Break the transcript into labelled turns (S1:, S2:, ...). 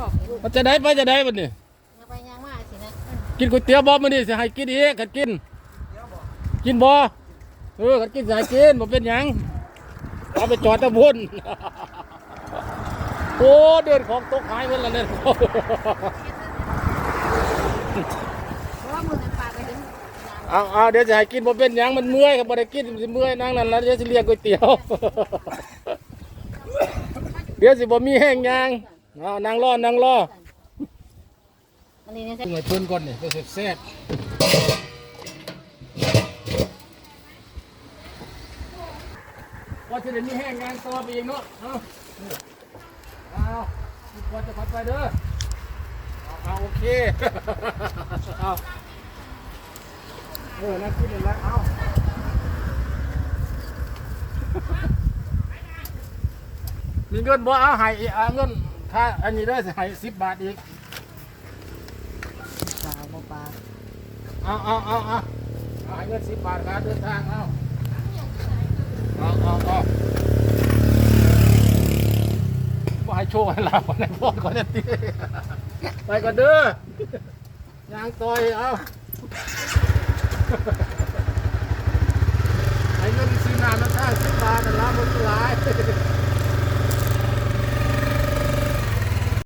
S1: บอกอยู่
S2: มันจะได้ไปจะได้บัดนี้
S1: ยังไปยังมาสินะ
S2: กินก๋วยเตี๋ยวบ่มื้อนี้สิให้กินอีกคันกิน กินบ่เออคันกินสิให้กินบ่เป็นหยังเอาไปจอดตะพุ่นโอ้เดือนของตกหายเพิ่นละเนี่ย
S1: เพราะว่ามือนั้นปลากระดิ่ง
S2: เอาเอาเดี๋ยวจะให้กินบ่เป็นหยังมันเมื่อยครับบ่ได้กินสิเมื่อยนั่งนั่นแล้วเดี๋ยวสิเลี้ยงก๋วยเตี๋ยว เดี๋ยวสิบ่มีแห้งยาง เอานั่งรอนั่งรอ
S1: อันนี้เนี่ย
S2: ปรุงให้เพิ่นก่อนนี่เพื่อแซ่บว่าจะได้มีแห้งงานต่อไปอีกเนาะเอาเอาควรจะพัดไปเด้อเอาเอาโอเคเอาเออนั่งกินเลยละเอามีเงินบ่เอาให้อีกเอาเงิน ค่าอันนี้ได้สิให้สิบบาทอีก
S1: ปลาบ่ปลา
S2: เอาเอาเอาเอาเอาให้เงินสิบบาทการเดินทางเอาเอาเอาเอาว่าให้โชว์ให้ลาบในพ่อก่อนเนี่ยตีไปก่อนเด้อยางต่อยเอาให้เงินซื้อน้ำมาท่าสิบบาทแต่ละมันหลาย